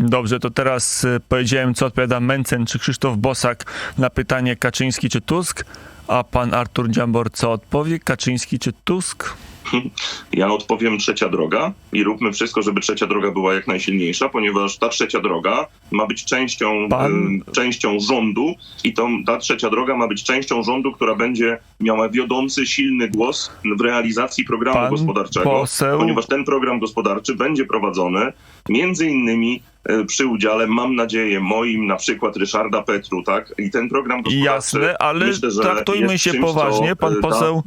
Dobrze, to teraz y, powiedziałem, co odpowiada Mencen czy Krzysztof Bosak na pytanie Kaczyński czy Tusk, a pan Artur Dziambor co odpowie? Kaczyński czy Tusk? Ja odpowiem trzecia droga i róbmy wszystko, żeby trzecia droga była jak najsilniejsza, ponieważ ta trzecia droga ma być częścią, Pan- częścią rządu i to, ta trzecia droga ma być częścią rządu, która będzie miała wiodący, silny głos w realizacji programu Pan gospodarczego, poseł- ponieważ ten program gospodarczy będzie prowadzony między innymi y, przy udziale, mam nadzieję, moim, na przykład Ryszarda Petru, tak? I ten program gospodarczy, Jasne, ale myślę, traktujmy się czymś, poważnie. Pan da poseł.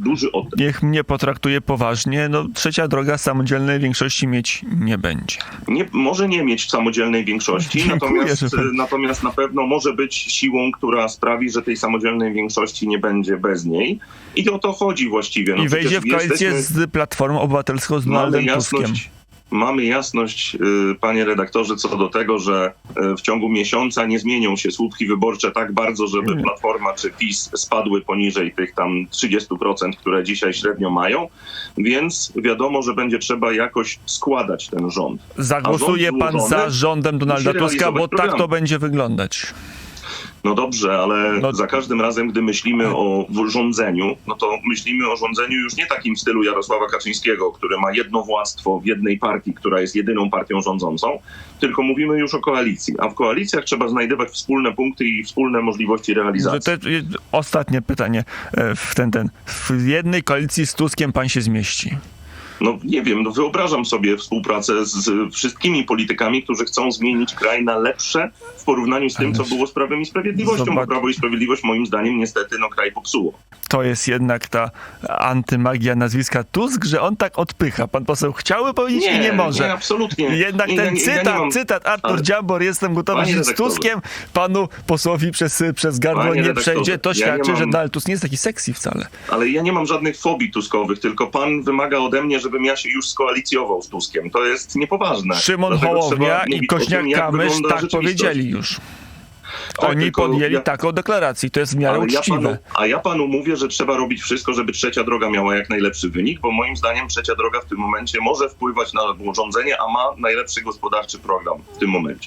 Niech mnie potraktuje poważnie. No, trzecia droga samodzielnej większości mieć nie będzie. nie, może nie mieć samodzielnej większości, Dziękuję, natomiast, że pan- natomiast na pewno może być siłą, która sprawi, że tej samodzielnej większości nie będzie bez niej. I o to chodzi właściwie. No I wejdzie w koalicję jesteśmy- z Platformą Obywatelską, z mamy Donaldem Tuskiem. Mamy jasność, y, panie redaktorze, co do tego, że y, w ciągu miesiąca nie zmienią się słupki wyborcze tak bardzo, żeby. Platforma czy PiS spadły poniżej tych tam 30%, które dzisiaj średnio mają, więc wiadomo, że będzie trzeba jakoś składać ten rząd. Zagłosuje rząd pan za rządem Donalda Tuska, bo tak to będzie wyglądać. No dobrze, ale No- za każdym razem, gdy myślimy o rządzeniu, no to myślimy o rządzeniu już nie takim w stylu Jarosława Kaczyńskiego, który ma jedno władztwo w jednej partii, która jest jedyną partią rządzącą, tylko mówimy już o koalicji. A w koalicjach trzeba znajdywać wspólne punkty i wspólne możliwości realizacji. to jest ostatnie pytanie e, w ten, ten. W jednej koalicji z Tuskiem pan się zmieści. No nie wiem, no wyobrażam sobie współpracę z wszystkimi politykami, którzy chcą zmienić kraj na lepsze w porównaniu z tym, co było z Prawem i Sprawiedliwością, Zobacz- bo Prawo i Sprawiedliwość moim zdaniem niestety no kraj popsuło. To jest jednak ta antymagia nazwiska Tusk, że on tak odpycha. Pan poseł chciałby powiedzieć i nie może. Nie, absolutnie. Jednak nie, ten ja nie- ja nie cytat, mam- cytat Artur ale- Dziambor, jestem gotowy żyć z. Tuskiem, panu posłowi przez, przez gardło Panie nie przejdzie, to ja nie świadczy, że mam- Donald Tusk nie jest taki sexy wcale. Ale ja nie mam żadnych fobii tuskowych, tylko pan wymaga ode mnie, żebym ja się już skoalicjował z Tuskiem. To jest niepoważne. Szymon Dlatego Hołownia i Kośniak-Kamysz tak powiedzieli już. Tak, Oni podjęli ja- taką deklarację. To jest w miarę Ale ja uczciwe. panu, a ja panu mówię, że trzeba robić wszystko, żeby trzecia droga miała jak najlepszy wynik, bo moim zdaniem trzecia droga w tym momencie może wpływać na rządzenie, a ma najlepszy gospodarczy program w tym momencie.